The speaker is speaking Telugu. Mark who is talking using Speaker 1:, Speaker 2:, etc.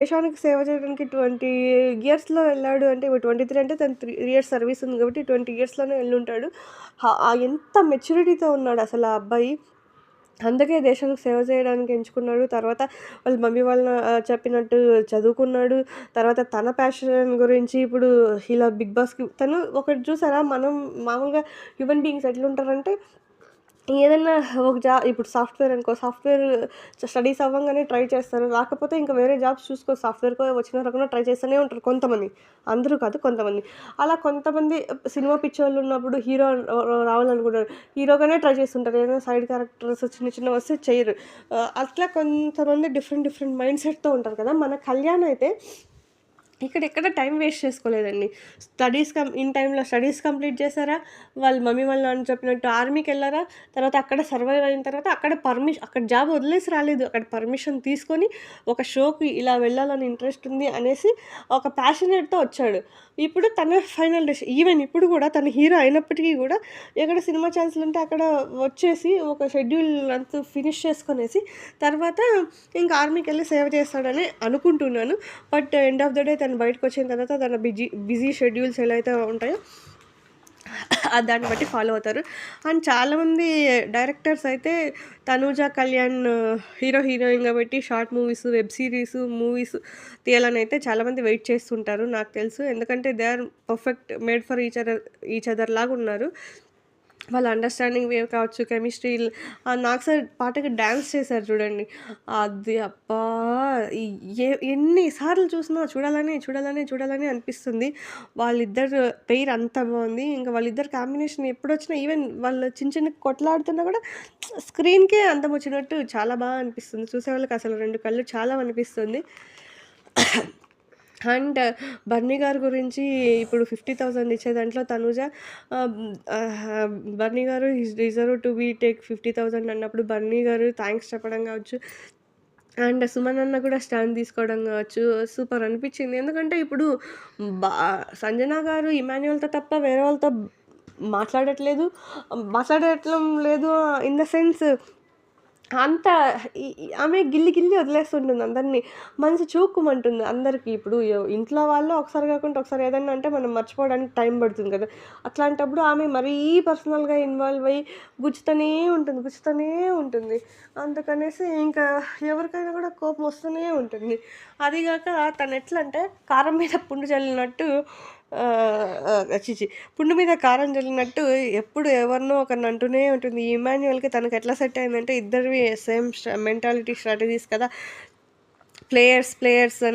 Speaker 1: దేశానికి సేవ చేయడానికి ట్వంటీ ఇయర్స్‌లో వెళ్ళాడు అంటే ఇప్పుడు 23 అంటే తను త్రీ ఇయర్స్ సర్వీస్ ఉంది కాబట్టి 20 ఇయర్స్‌లోనే వెళ్ళుంటాడు. ఎంత మెచ్యూరిటీతో ఉన్నాడు అసలు ఆ అబ్బాయి. అందుకే దేశానికి సేవ చేయడానికి ఎంచుకున్నాడు. తర్వాత వాళ్ళ మమ్మీ వాళ్ళ చెప్పినట్టు చదువుకున్నాడు. తర్వాత తన ప్యాషన్ గురించి ఇప్పుడు ఇలా 'బిగ్ బాస్‌కి' తను ఒకటి చూసారా మనం మామూలుగా హ్యూమన్ బీయింగ్స్ ఎట్లుంటారంటే ఏదన్నా ఒక జా ఇప్పుడు సాఫ్ట్‌వేర్ అనుకో సాఫ్ట్‌వేర్ స్టడీస్ అవ్వంగానే ట్రై చేస్తారు. రాకపోతే ఇంకా వేరే జాబ్స్ చూసుకో సాఫ్ట్‌వేర్‌కో వచ్చిన రకంగా ట్రై చేస్తూనే ఉంటారు కొంతమంది. అందరూ కాదు కొంతమంది. అలా కొంతమంది సినిమా పిచ్చోళ్ళు ఉన్నప్పుడు హీరో రావాలనుకుంటారు. హీరోగానే ట్రై చేస్తుంటారు. ఏదైనా సైడ్ క్యారెక్టర్స్ చిన్న చిన్న వస్తే చేయరు అట్లా కొంతమంది డిఫరెంట్ డిఫరెంట్ మైండ్ సెట్‌తో ఉంటారు కదా! మన కళ్యాణ్ అయితే ఇక్కడ ఎక్కడ టైం వేస్ట్ చేసుకోలేదండి. స్టడీస్ కం ఇన్ టైంలో స్టడీస్ కంప్లీట్ చేశారా, వాళ్ళ మమ్మీ వాళ్ళ నాన్న చెప్పినట్టు ఆర్మీకి వెళ్ళారా తర్వాత అక్కడ సర్వైవ్ అయిన తర్వాత అక్కడ పర్మిషన్ అక్కడ జాబ్ వదిలేసి రాలేదు. అక్కడ పర్మిషన్ తీసుకొని ఒక షోకి ఇలా వెళ్ళాలని ఇంట్రెస్ట్ ఉంది అనేసి ఒక ప్యాషనేట్‌తో వచ్చాడు. ఇప్పుడు తన ఫైనల్ డెసిషన్ ఈవెన్ ఇప్పుడు కూడా తన హీరో అయినప్పటికీ కూడా ఎక్కడ సినిమా ఛాన్స్‌లు ఉంటే అక్కడ వచ్చేసి ఒక షెడ్యూల్ అంతా ఫినిష్ చేసుకునేసి తర్వాత ఇంకా ఆర్మీకెళ్ళి సేవ చేస్తాడని అనుకుంటున్నాను. But end of the day తను బయటకొచ్చిన తర్వాత తన బిజీ బిజీ షెడ్యూల్స్ ఎలా అయితే ఉంటాయో దాన్ని బట్టి ఫాలో అవుతారు. అండ్ చాలామంది డైరెక్టర్స్ అయితే తనూజ కళ్యాణ్ హీరో, హీరోయిన్‌గా పెట్టి short movies, web series movies తీయాలని అయితే చాలామంది వెయిట్ చేస్తుంటారు నాకు తెలుసు. ఎందుకంటే they are perfect made for each other each other లాగా ఉన్నారు. వాళ్ళ అండర్‌స్టాండింగ్ వే కావచ్చు, కెమిస్ట్రీ నాకు సార్ పాటకి డ్యాన్స్ చేశారు చూడండి. అది అబ్బా! ఏ ఎన్ని సార్లు చూసినా చూడాలని, చూడాలని, చూడాలని అనిపిస్తుంది. వాళ్ళిద్దరు పెయిర్ అంత బాగుంది ఇంకా వాళ్ళిద్దరు కాంబినేషన్ ఎప్పుడొచ్చినా ఈవెన్ వాళ్ళు చిన్న చిన్న కొట్లాడుతున్నా కూడా స్క్రీన్‌కే అందం వచ్చినట్టు చాలా బాగా అనిపిస్తుంది. చూసేవాళ్ళకి అసలు రెండు కళ్ళు చాలా అనిపిస్తుంది. అండ్ బన్నీ గారి గురించి ఇప్పుడు 50,000 ఇచ్చే దాంట్లో తనూజ బర్నీ బన్నీ గారు his deserve to be take 50,000 అన్నప్పుడు బన్నీ గారు థ్యాంక్స్ చెప్పడం కావచ్చు. అండ్ సుమన్ అన్న కూడా స్టాండ్ తీసుకోవడం కావచ్చు. సూపర్ అనిపించింది. ఎందుకంటే ఇప్పుడు బా సంజన గారు ఇమాన్యువల్తో తప్ప వేరే వాళ్ళతో మాట్లాడట్లేదు. మాట్లాడటం లేదు ఇన్ ద సెన్స్ అంత ఆమె గిల్లి గిల్లి వదిలేస్తుంటుంది అందరిని. మనసు చూక్కుమంటుంది అందరికీ ఇప్పుడు ఇంట్లో వాళ్ళు ఒకసారి కాకుండా ఒకసారి ఏదైనా అంటే మనం మర్చిపోవడానికి టైం పడుతుంది కదా! అట్లాంటప్పుడు ఆమె మరీ పర్సనల్‌గా ఇన్వాల్వ్ అయ్యి గుచ్చుతూనే ఉంటుంది, గుచ్చుతూనే ఉంటుంది. అందుకనేసి ఇంకా ఎవరికైనా కూడా కోపం వస్తూనే ఉంటుంది. అదిగాక తను ఎట్లంటే కారం మీద పుండు చల్లినట్టు చిచి ఛీ! ఛీ! పుండు మీద కారం జల్లినట్టు ఎప్పుడు ఎవరినో ఒకరిని అంటూనే ఉంటుంది. ఈ తనకు తనకి ఎట్లా సెట్ అయిందంటే ఇద్దరివి సేమ్ మెంటాలిటీ స్ట్రాటజీస్ కదా! ప్లేయర్స్, ప్లేయర్స్ అని